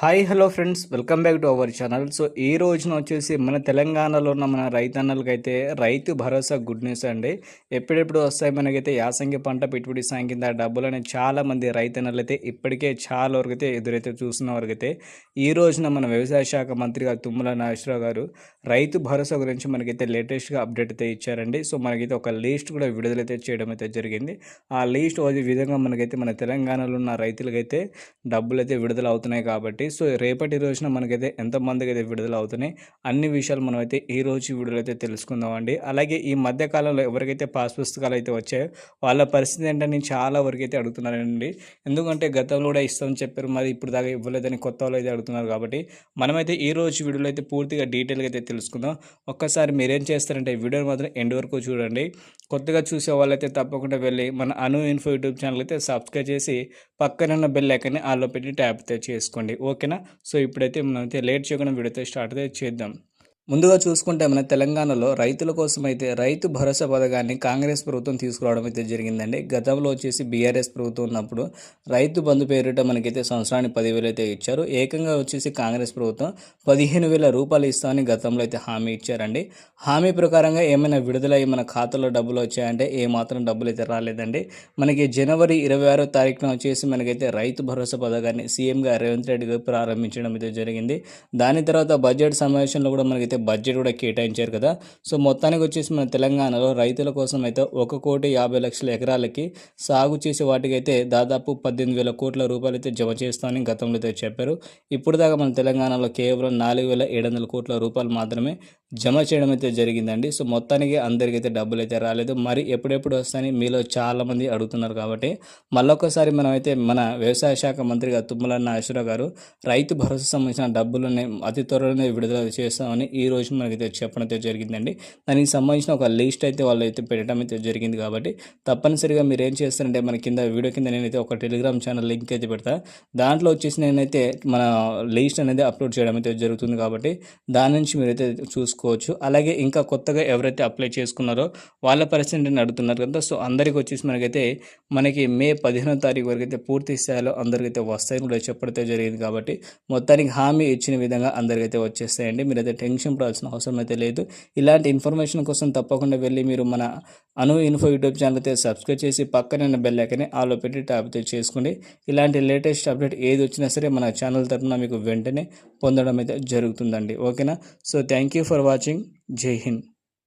Hi hello friends. Welcome back to our channel. So ఈ రోజున వచ్చేసి మన తెలంగాణలో ఉన్న మన రైతన్నలకైతే రైతు భరోసా గుడ్ న్యూస్ అండి. ఎప్పుడెప్పుడు వస్తాయి మనకైతే యాసంగి పంట పెట్టుబడి సాయం కింద డబ్బులు అనేది చాలామంది రైతన్నలు అయితే ఇప్పటికే చాలా వరకు అయితే ఎదురైతే చూసిన వరకు అయితే ఈ రోజున మన వ్యవసాయ శాఖ మంత్రిగా తుమ్మల నాగేశ్వరరావు గారు రైతు భరోసా గురించి మనకైతే లేటెస్ట్గా అప్డేట్ అయితే ఇచ్చారండి. సో మనకైతే ఒక లిస్ట్ కూడా విడుదలైతే చేయడం అయితే జరిగింది. ఆ లిస్ట్ ఈ విధంగా మనకైతే మన తెలంగాణలో ఉన్న రైతులకైతే డబ్బులు అయితే విడుదల అవుతున్నాయి కాబట్టి సో రేపటి రోజున మనకైతే ఎంతమందికి అయితే విడుదల అవుతున్నాయి అన్ని విషయాలు మనం అయితే ఈ రోజు వీడియోలో అయితే తెలుసుకుందామండి. అలాగే ఈ మధ్య కాలంలో ఎవరికైతే పాస్ పుస్తకాలు అయితే వచ్చాయో వాళ్ళ పరిస్థితి ఏంటని చాలా వరకు అయితే అడుగుతున్నారండి. ఎందుకంటే గతంలో కూడా ఇస్తామని చెప్పారు మరి ఇప్పుడు దాకా ఇవ్వలేదని కొత్త వాళ్ళు అయితే అడుగుతున్నారు కాబట్టి మనమైతే ఈ రోజు వీడియోలో అయితే పూర్తిగా డీటెయిల్గా అయితే తెలుసుకుందాం. ఒక్కసారి మీరేం చేస్తారంటే వీడియోని మాత్రం ఎండ్ వరకు చూడండి. కొత్తగా చూసే వాళ్ళైతే తప్పకుండా వెళ్ళి మన అను ఇన్ఫో యూట్యూబ్ ఛానల్ అయితే సబ్స్క్రైబ్ చేసి పక్కన ఉన్న బెల్ ఐకన్ని ఆలో పెట్టి ట్యాప్ చేసుకోండి. ఓకేనా? సో ఇప్పుడైతే మనం అయితే లేట్ చేయకుండా వీడియోతో స్టార్ట్ అయితే చేద్దాం. ముందుగా చూసుకుంటే మన తెలంగాణలో రైతుల కోసం అయితే రైతు భరోసా పథకాన్ని కాంగ్రెస్ ప్రభుత్వం తీసుకురావడం అయితే జరిగిందండి. గతంలో వచ్చేసి బీఆర్ఎస్ ప్రభుత్వం ఉన్నప్పుడు రైతు బంధు పేరిట మనకైతే సంవత్సరానికి పదివేలు అయితే ఇచ్చారు. ఏకంగా వచ్చేసి కాంగ్రెస్ ప్రభుత్వం పదిహేను వేల రూపాయలు ఇస్తామని గతంలో అయితే హామీ ఇచ్చారండి. హామీ ప్రకారంగా ఏమైనా విడుదలయ్యి మన ఖాతాలో డబ్బులు వచ్చాయంటే ఏ మాత్రం డబ్బులు అయితే రాలేదండి. మనకి జనవరి ఇరవై ఆరో తారీఖున వచ్చేసి మనకైతే రైతు భరోసా పథకాన్ని సీఎంగా రేవంత్ రెడ్డి గారు ప్రారంభించడం అయితే జరిగింది. దాని తర్వాత బడ్జెట్ సమావేశంలో కూడా మనకైతే బడ్జెట్ కూడా కేటాయించారు కదా. సో మొత్తానికి వచ్చేసి మన తెలంగాణలో రైతుల కోసం అయితే ఒక కోటి యాభై లక్షల ఎకరాలకి సాగు చేసే వాటికైతే దాదాపు పద్దెనిమిది వేల కోట్ల రూపాయలు అయితే జమ చేస్తామని గతంలో అయితే చెప్పారు. ఇప్పుడు దాకా మన తెలంగాణలో కేవలం నాలుగు వేల ఏడు వందల కోట్ల రూపాయలు మాత్రమే జమ చేయడం అయితే జరిగిందండి. సో మొత్తానికి అందరికీ అయితే డబ్బులు అయితే రాలేదు. మరి ఎప్పుడెప్పుడు వస్తాయని మీలో చాలామంది అడుగుతున్నారు కాబట్టి మళ్ళొకసారి మనం అయితే మన వ్యవసాయ శాఖ మంత్రిగా తుమ్మల నాగేశ్వరరావు గారు రైతు భరోసా సంబంధించిన డబ్బులని అతి త్వరలోనే విడుదల చేస్తామని ఈ రోజు మనకైతే చెప్పడం అయితే జరిగిందండి. దానికి సంబంధించిన ఒక లిస్ట్ అయితే వాళ్ళు అయితే పెట్టడం అయితే జరిగింది కాబట్టి తప్పనిసరిగా మీరు ఏం చేస్తారంటే మన కింద వీడియో కింద నేనైతే ఒక టెలిగ్రామ్ ఛానల్ లింక్ అయితే పెడతా. దాంట్లో వచ్చేసి నేనైతే మన లిస్ట్ అనేది అప్లోడ్ చేయడం అయితే జరుగుతుంది కాబట్టి దాని నుంచి మీరైతే తీసుకోవచ్చు అలాగే ఇంకా కొత్తగా ఎవరైతే అప్లై చేసుకున్నారో వాళ్ళ పరిస్థితిని అడుగుతున్నారు కదా. సో అందరికి వచ్చేసి మనకైతే మనకి మే పదిహేనో తారీఖు వరకు అయితే పూర్తి స్థాయిలో అందరికైతే వస్తాయని కూడా చెప్పడం జరిగింది కాబట్టి మొత్తానికి హామీ ఇచ్చిన విధంగా అందరికైతే వచ్చేస్తాయండి. మీరైతే టెన్షన్ పడాల్సిన అవసరం అయితే లేదు. ఇలాంటి ఇన్ఫర్మేషన్ కోసం తప్పకుండా వెళ్ళి మీరు మన అను ఇన్ఫో యూట్యూబ్ ఛానల్ అయితే సబ్స్క్రైబ్ చేసి పక్కన బెల్ ఐకనే ఆలో పెట్టి ట్యాప్ అయితే చేసుకోండి. ఇలాంటి లేటెస్ట్ అప్డేట్ ఏది వచ్చినా సరే మన ఛానల్ తరఫున మీకు వెంటనే పొందడం అయితే జరుగుతుందండి. ఓకేనా? So thank you for watching Jai Hind.